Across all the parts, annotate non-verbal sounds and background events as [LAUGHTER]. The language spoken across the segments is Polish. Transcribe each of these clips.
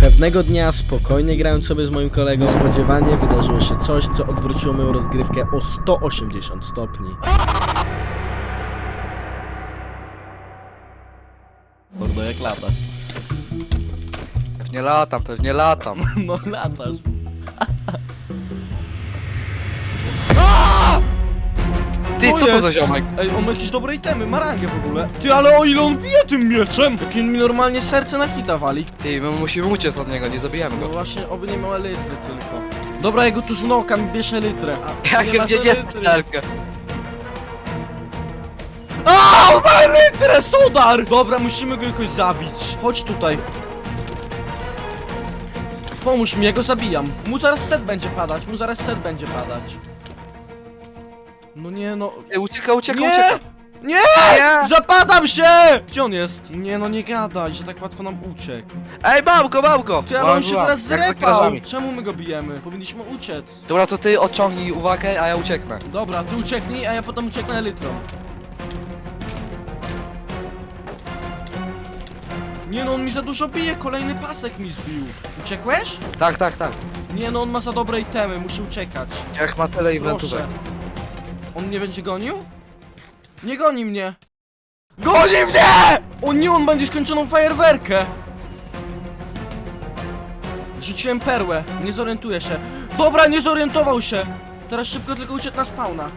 Pewnego dnia, spokojnie grając sobie z moim kolegą, niespodziewanie wydarzyło się coś, co odwróciło moją rozgrywkę o 180 stopni. Mordo, jak latasz? Pewnie latam, pewnie latam. [LAUGHS] No latasz. Ty, Co to jest? za ziomek? Ej, on ma jakieś dobre itemy, ma rangę w ogóle. Ty, ale o ile on bije tym mieczem! Jakie mi normalnie serce na hita wali. Ty, my musimy uciec od niego, nie zabijemy No go. właśnie, oby nie miał elitry tylko. Dobra, jego tu z nokami bierz elitrę. A, [LAUGHS] Jak nie masz mnie nie elitry. starka. A, on ma elitrę, sodar! Dobra, musimy go jakoś zabić. Chodź tutaj. Pomóż mi, ja go zabijam. Mu zaraz set będzie padać, mu zaraz set będzie padać. No nie no. Ej, ucieka, ucieka, nie! ucieka. Nie! Nie! Zapadam się! Gdzie on jest? Nie no, nie gadaj, że tak łatwo nam uciekł. Ej, mam go, mam go! Ty, ale on się teraz jak za zrepał! garażami. Czemu my go bijemy? Powinniśmy uciec. Dobra, to ty odciągnij uwagę, a ja ucieknę. Dobra, ty ucieknij, a ja potem ucieknę elitrą. Nie no, on mi za dużo bije, kolejny pasek mi zbił. Uciekłeś? Tak, tak, tak. Nie no, on ma za dobre itemy, muszę uciekać. Jak ma tyle eventówek. Proszę. On mnie będzie gonił? Nie goni mnie! GONI MNIE! O nie, on będzie skończoną fajerwerkę! Rzuciłem perłę, nie zorientuję się. Dobra, nie zorientował się! Teraz szybko tylko uciec na spawna.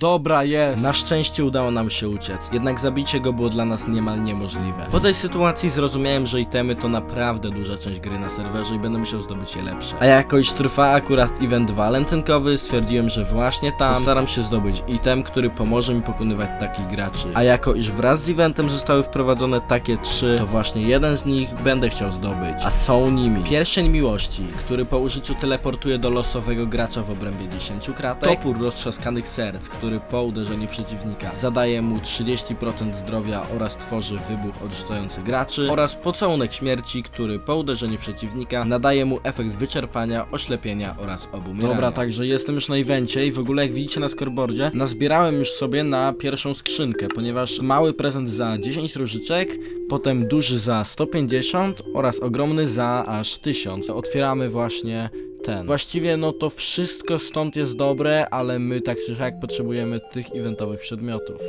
Dobra, jest. Na szczęście udało nam się uciec, jednak zabicie go było dla nas niemal niemożliwe. Po tej sytuacji zrozumiałem, że itemy to naprawdę duża część gry na serwerze i będę musiał zdobyć je lepsze. A jako iż trwa akurat event walentynkowy, stwierdziłem, że właśnie tam postaram się zdobyć item, który pomoże mi pokonywać takich graczy. A jako iż wraz z eventem zostały wprowadzone takie trzy, to właśnie jeden z nich będę chciał zdobyć. A są nimi pierścień miłości, który po użyciu teleportuje do losowego gracza w obrębie 10 kratek, topór roztrzaskanych serc, który po uderzeniu przeciwnika zadaje mu 30% zdrowia oraz tworzy wybuch odrzucający graczy oraz pocałunek śmierci, który po uderzeniu przeciwnika nadaje mu efekt wyczerpania, oślepienia oraz obumierania. Dobra, także jestem już na evencie i w ogóle jak widzicie na scoreboardzie nazbierałem już sobie na pierwszą skrzynkę, ponieważ mały prezent za 10 różyczek, potem duży za 150 oraz ogromny za aż 1000. Otwieramy właśnie ten. Właściwie no to wszystko stąd jest dobre, ale my tak czy jak potrzebujemy tych eventowych przedmiotów.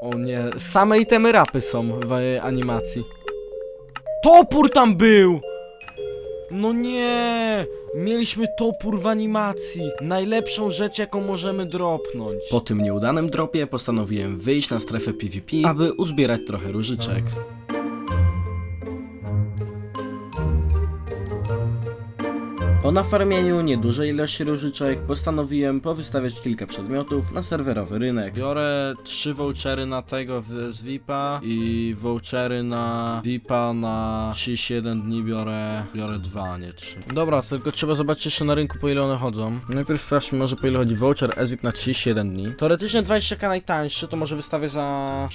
O nie, same itemy rapy są w e, animacji. Topór tam był! No nie! Mieliśmy topór w animacji. Najlepszą rzecz, jaką możemy dropnąć. Po tym nieudanym dropie postanowiłem wyjść na strefę PvP, aby uzbierać trochę różyczek. Po nafarmieniu niedużej ilości różyczek postanowiłem powystawiać kilka przedmiotów na serwerowy rynek. Biorę trzy vouchery na tego z VIPa i vouchery na VIPa na 31 dni biorę, biorę dwa, nie trzy. Dobra, tylko trzeba zobaczyć jeszcze na rynku po ile one chodzą. Najpierw sprawdźmy może po ile chodzi voucher SVIP na 31 dni. Teoretycznie 20k najtańszy, to może wystawię za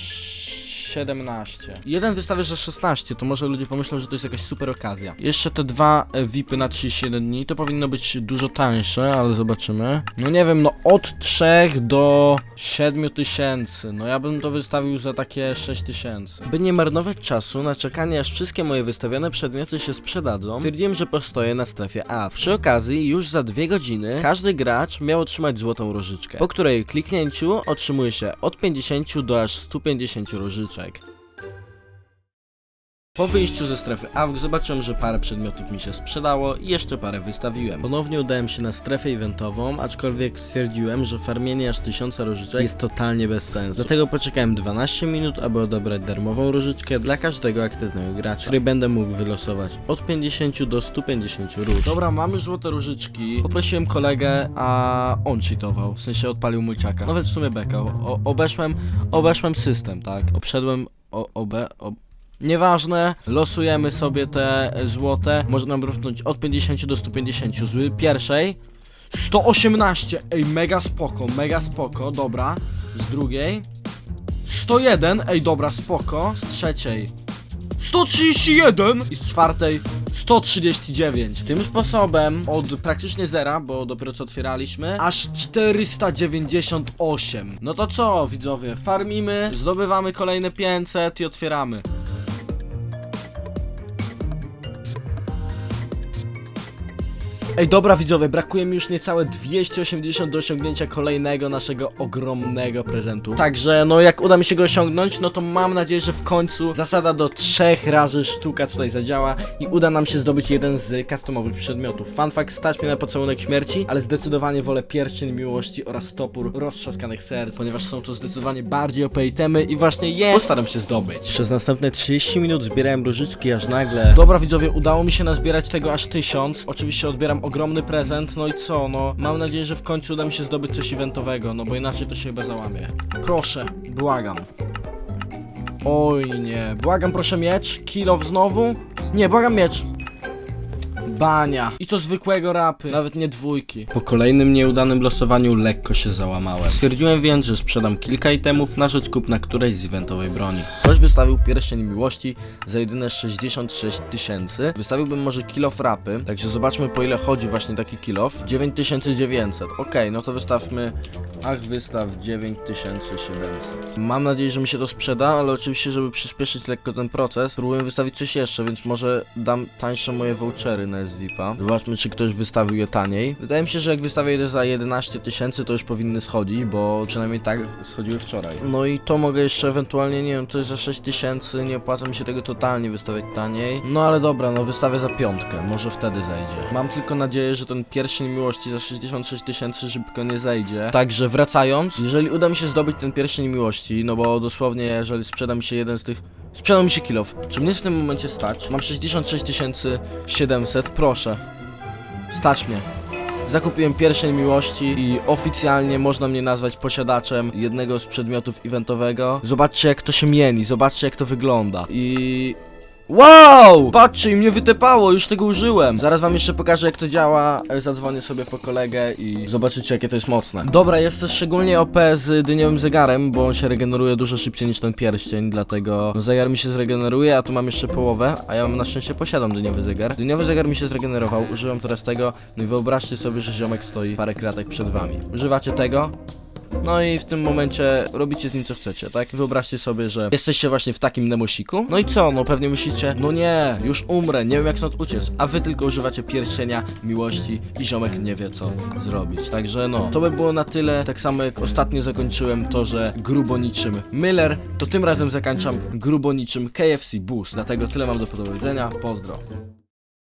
17. Jeden wystawię za 16, to może ludzie pomyślą, że to jest jakaś super okazja. Jeszcze te dwa e, VIPy na 31 dni, to powinno być dużo tańsze, ale zobaczymy. No nie wiem, no od 3 do 7 tysięcy. No ja bym to wystawił za takie 6 tysięcy. By nie marnować czasu na czekanie, aż wszystkie moje wystawione przedmioty się sprzedadzą, stwierdziłem, że postoję na strefie A. Przy okazji, już za dwie godziny każdy gracz miał otrzymać złotą różyczkę, po której kliknięciu otrzymuje się od 50 do aż 150 różyczek. Like. Po wyjściu ze strefy AWK zobaczyłem, że parę przedmiotów mi się sprzedało i jeszcze parę wystawiłem. Ponownie udałem się na strefę eventową, aczkolwiek stwierdziłem, że farmienie aż 1000 różyczek jest totalnie bez sensu. Dlatego poczekałem 12 minut, aby odebrać darmową różyczkę dla każdego aktywnego gracza, który będę mógł wylosować od 50 do 150 róż. Dobra, mamy już złote różyczki. Poprosiłem kolegę, a on cheatował, w sensie odpalił mulciaka. No więc w sumie beka. O, obeszłem, obeszłem system, tak? Obszedłem o, obe, ob, Nieważne, losujemy sobie te złote. Może nam od 50 do 150. Z pierwszej 118. Ej, mega spoko, mega spoko, dobra. Z drugiej 101. Ej, dobra, spoko. Z trzeciej 131 i z czwartej 139. Tym sposobem od praktycznie zera, bo dopiero co otwieraliśmy, aż 498. No to co, widzowie, farmimy, zdobywamy kolejne 500 i otwieramy. Ej, dobra widzowie, brakuje mi już niecałe 280 do osiągnięcia kolejnego naszego ogromnego prezentu. Także, no jak uda mi się go osiągnąć, no to mam nadzieję, że w końcu zasada do trzech razy sztuka tutaj zadziała i uda nam się zdobyć jeden z customowych przedmiotów. Fun fact, stać mnie na pocałunek śmierci, ale zdecydowanie wolę pierścień miłości oraz topór roztrzaskanych serc, ponieważ są to zdecydowanie bardziej OP i właśnie je postaram się zdobyć. Przez następne 30 minut zbierałem różyczki, aż nagle... Dobra widzowie, udało mi się nazbierać tego aż 1000. Oczywiście odbieram ogromny prezent, no i co, no mam nadzieję, że w końcu uda mi się zdobyć coś eventowego, no bo inaczej to się chyba załamie. Proszę, błagam. Oj nie, błagam proszę miecz, kilow znowu? Nie, błagam miecz. Bania. I to zwykłego rapy, nawet nie dwójki. Po kolejnym nieudanym losowaniu lekko się załamałem. Stwierdziłem więc, że sprzedam kilka itemów na rzecz kupna którejś z eventowej broni. Ktoś wystawił pierścień miłości za jedyne 66 tysięcy. Wystawiłbym może kilof rapy, także zobaczmy po ile chodzi właśnie taki kilof. 9900. Okej, no to wystawmy Ach, wystaw 9700. Mam nadzieję, że mi się to sprzeda, ale oczywiście, żeby przyspieszyć lekko ten proces, próbuję wystawić coś jeszcze, więc może dam tańsze moje vouchery na SVIP-a. Zobaczmy, czy ktoś wystawił je taniej. Wydaje mi się, że jak wystawię je za 11 tysięcy, to już powinny schodzić, bo przynajmniej tak schodziły wczoraj. No i to mogę jeszcze ewentualnie, nie wiem, to jest za 6 tysięcy, nie opłaca mi się tego totalnie wystawiać taniej. No ale dobra, no wystawię za piątkę, może wtedy zejdzie. Mam tylko nadzieję, że ten pierścień miłości za 66 tysięcy szybko nie zejdzie. Także wracając, jeżeli uda mi się zdobyć ten pierścień miłości, no bo dosłownie jeżeli sprzeda mi się jeden z tych Sprzedał mi się kilof. Czy mnie w tym momencie stać? Mam 66 700, proszę. Stać mnie. Zakupiłem pierścień miłości i oficjalnie można mnie nazwać posiadaczem jednego z przedmiotów eventowego. Zobaczcie jak to się mieni, zobaczcie jak to wygląda. I... Wow! Patrzcie, mnie wytepało, już tego użyłem. Zaraz wam jeszcze pokażę jak to działa. Zadzwonię sobie po kolegę i zobaczycie jakie to jest mocne. Dobra, jest też szczególnie OP z dyniowym zegarem, bo on się regeneruje dużo szybciej niż ten pierścień, dlatego no, zegar mi się zregeneruje, a tu mam jeszcze połowę, a ja mam na szczęście posiadam dyniowy zegar. Dyniowy zegar mi się zregenerował, użyłem teraz tego, no i wyobraźcie sobie, że ziomek stoi parę kratek przed wami. Używacie tego, no i w tym momencie robicie z nim co chcecie, tak? Wyobraźcie sobie, że jesteście właśnie w takim nemosiku. No i co? No pewnie myślicie, no nie, już umrę, nie wiem jak stąd uciec. A wy tylko używacie pierścienia, miłości i ziomek nie wie co zrobić. Także no, to by było na tyle. Tak samo jak ostatnio zakończyłem to, że grubo niczym Miller, to tym razem zakończam grubo niczym KFC Boost. Dlatego tyle mam do powiedzenia. Pozdro.